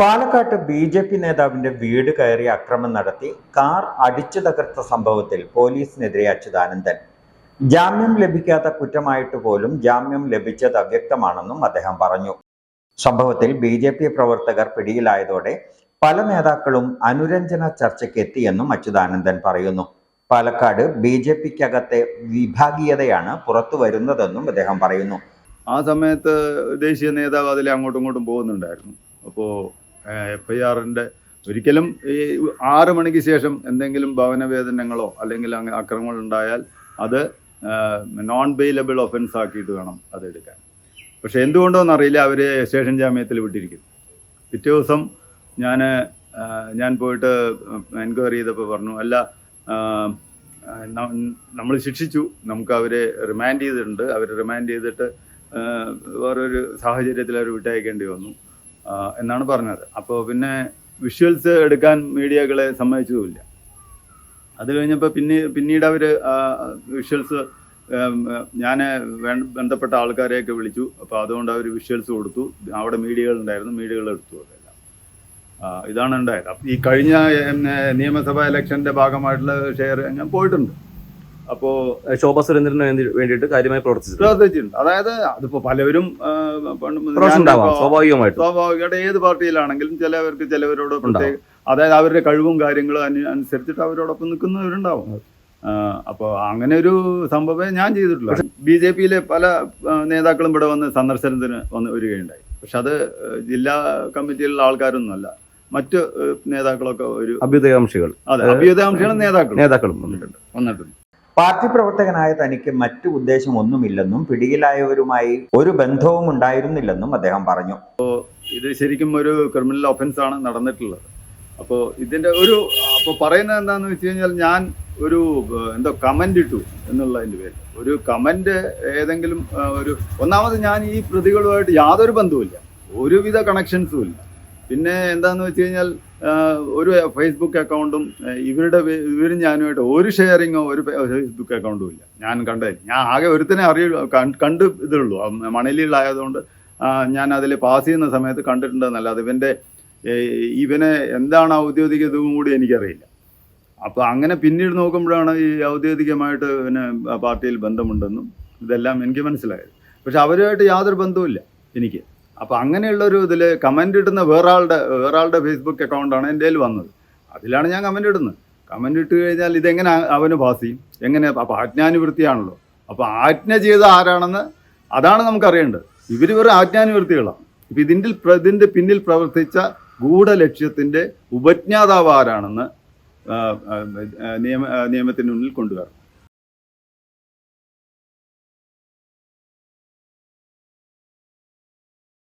പാലക്കാട്ട് B J P നേതാവിന്റെ വീട് കയറി അക്രമം നടത്തി കാർ അടിച്ചു തകർത്ത സംഭവത്തിൽ പോലീസിനെതിരെ അച്യുതാനന്ദൻ. ജാമ്യം ലഭിക്കാത്ത കുറ്റമായിട്ട് പോലും ജാമ്യം ലഭിച്ചത് അവ്യക്തമാണെന്നും അദ്ദേഹം പറഞ്ഞു. സംഭവത്തിൽ ബി ജെ പി പ്രവർത്തകർ പിടിയിലായതോടെ പല നേതാക്കളും അനുരഞ്ജന ചർച്ചയ്ക്ക് എത്തിയെന്നും അച്യുതാനന്ദൻ പറയുന്നു. പാലക്കാട് ബി ജെ പിക്കകത്തെ വിഭാഗീയതയാണ് പുറത്തു വരുന്നതെന്നും അദ്ദേഹം പറയുന്നു. ആ സമയത്ത് ദേശീയ നേതാവ് അതിലെ അങ്ങോട്ടും ഇങ്ങോട്ടും പോകുന്നുണ്ടായിരുന്നു. അപ്പോൾ എഫ് ഐ ആറിന്റെ ഒരിക്കലും ഈ ആറ് മണിക്ക് ശേഷം എന്തെങ്കിലും ഭവനവേദനങ്ങളോ അല്ലെങ്കിൽ അങ്ങനെ അക്രമങ്ങൾ ഉണ്ടായാൽ അത് നോൺ ബെയിലബിൾ ഒഫൻസ് ആക്കിയിട്ട് വേണം അതെടുക്കാൻ. പക്ഷേ എന്തുകൊണ്ടോന്ന് അറിയില്ല അവർ സ്റ്റേഷൻ ജാമ്യത്തിൽ വിട്ടിരിക്കും. പിറ്റേ ദിവസം ഞാൻ ഞാൻ പോയിട്ട് എൻക്വയറി ചെയ്തപ്പോൾ പറഞ്ഞു അല്ല നമ്മൾ ശിക്ഷിച്ചു നമുക്ക് അവരെ റിമാൻഡ് ചെയ്തിട്ടുണ്ട്. അവർ റിമാൻഡ് ചെയ്തിട്ട് വേറൊരു സാഹചര്യത്തിൽ അവർ വിട്ടയക്കേണ്ടി വന്നു. എന്നാണ് പറഞ്ഞത്. അപ്പോൾ പിന്നെ വിഷ്വൽസ് എടുക്കാൻ മീഡിയകളെ സമ്മതിച്ചതുമില്ല. അത് കഴിഞ്ഞപ്പോൾ പിന്നെ പിന്നീട് അവർ വിഷ്വൽസ് ഞാൻ ബന്ധപ്പെട്ട ആൾക്കാരെയൊക്കെ വിളിച്ചു. അപ്പോൾ അതുകൊണ്ട് അവർ വിഷ്വൽസ് കൊടുത്തു. അവിടെ മീഡിയകൾ ഉണ്ടായിരുന്നു മീഡിയകൾ എടുത്തു ഇതാണ് ഉണ്ടായത്. ഈ കഴിഞ്ഞ നിയമസഭാ ഇലക്ഷന്റെ ഭാഗമായിട്ടുള്ള ഷെയർ ഞാൻ പോയിട്ടുണ്ട്. അപ്പോൾ ശോഭ സുരേന്ദ്രന് വേണ്ടി വേണ്ടിയിട്ട് കാര്യമായി പ്രവർത്തിച്ചിട്ടുണ്ട്. പ്രവർത്തിച്ചിട്ടുണ്ട്. അതായത് അതിപ്പോ പലവരും സ്വാഭാവികമായിട്ട്. സ്വാഭാവികമായിട്ടും ഏത് പാർട്ടിയിലാണെങ്കിലും ചിലവർക്ക് ചിലവരോട് പ്രത്യേക അതായത് അവരുടെ കഴിവും കാര്യങ്ങളും അനു- അനുസരിച്ചിട്ട് അവരോടൊപ്പം നിൽക്കുന്നവരുണ്ടാവും. അപ്പോൾ അങ്ങനെ ഒരു സംഭവമേ ഞാൻ ചെയ്തിട്ടുള്ളൂ. ബി ജെ പിയിലെ പല നേതാക്കളും ഇവിടെ വന്ന് സന്ദർശനത്തിന് വന്ന് വരികയുണ്ടായി. പക്ഷെ അത് ജില്ലാ കമ്മിറ്റിയിലുള്ള ആൾക്കാരൊന്നുമല്ല. മറ്റ് മറ്റു നേതാക്കളൊക്കെ ഒരു അഭ്യുദയാംശികൾ. അതെ അഭ്യുദയാംശികൾ നേതാക്കളും നേതാക്കളും വന്നിട്ടുണ്ട്. വന്നിട്ടുണ്ട്. പാർട്ടി പ്രവർത്തകനായ തനിക്ക് മറ്റു ഉദ്ദേശമൊന്നുമില്ലെന്നും പിടിയിലായവരുമായി ഒരു ബന്ധവും ഉണ്ടായിരുന്നില്ലെന്നും അദ്ദേഹം പറഞ്ഞു. ഇത് ശരിക്കും ഒരു ക്രിമിനൽ ഒഫൻസ് ആണ് നടന്നിട്ടുള്ളത്. അപ്പോൾ ഇതിന്റെ ഒരു അപ്പോൾ പറയുന്നത് എന്താണെന്ന് വെച്ച് കഴിഞ്ഞാൽ ഞാൻ ഒരു എന്തോ കമന്റ് ഇട്ടു എന്നുള്ളതിന്റെ പേര് ഒരു കമന്റ് ഏതെങ്കിലും ഒരു ഒന്നാമത് ഞാൻ ഈ പ്രതികളുമായിട്ട് യാതൊരു ബന്ധവുമില്ല. ഒരുവിധ കണക്ഷൻസും ഇല്ല. പിന്നെ എന്താണെന്ന് വെച്ച് കഴിഞ്ഞാൽ ഒരു ഫേസ്ബുക്ക് അക്കൗണ്ടും ഇവരുടെ ഇവരും ഞാനുമായിട്ട് ഒരു ഷെയറിങ്ങോ ഒരു ഫേസ്ബുക്ക് അക്കൗണ്ടും ഇല്ല. ഞാൻ കണ്ടതിൽ ഞാൻ ആകെ ഒരുത്തനെ അറിയ കണ്ട് ഇതുള്ളൂ മണലിയിലായതുകൊണ്ട് ഞാൻ അതിൽ പാസ് ചെയ്യുന്ന സമയത്ത് കണ്ടിട്ടുണ്ടെന്നല്ലാതെ ഇവന്റെ ഇവനെ എന്താണ് ഔദ്യോഗിക ഇതും കൂടി എനിക്കറിയില്ല. അപ്പോൾ അങ്ങനെ പിന്നീട് നോക്കുമ്പോഴാണ് ഈ ഔദ്യോഗികമായിട്ട് പിന്നെ പാർട്ടിയിൽ ബന്ധമുണ്ടെന്നും ഇതെല്ലാം എനിക്ക് മനസ്സിലായത്. പക്ഷെ അവരുമായിട്ട് യാതൊരു ബന്ധവുമില്ല എനിക്ക്. അപ്പോൾ അങ്ങനെയുള്ളൊരു ഇതിൽ കമന്റ് ഇടുന്ന വേറെ ആളുടെ വേറെ ആളുടെ ഫേസ്ബുക്ക് അക്കൗണ്ടാണ് എന്റെ കയ്യിൽ വന്നത്. അതിലാണ് ഞാൻ കമന്റ് ഇടുന്നത്. കമന്റ് ഇട്ട് കഴിഞ്ഞാൽ ഇതെങ്ങനെ അവന് പാസ് ചെയ്യും? എങ്ങനെ? അപ്പോൾ ആജ്ഞാനുവൃത്തിയാണല്ലോ. അപ്പോൾ ആജ്ഞ ചെയ്ത ആരാണെന്ന് അതാണ് നമുക്കറിയേണ്ടത്. ഇവർ വെറും ആജ്ഞാനുവൃത്തികളാണ്. ഇപ്പം ഇതിന്റെ ഇതിന്റെ പിന്നിൽ പ്രവർത്തിച്ച ഗൂഢലക്ഷ്യത്തിന്റെ ഉപജ്ഞാതാവ് ആരാണെന്ന് നിയമ നിയമത്തിന് മുന്നിൽ കൊണ്ടുവരണം.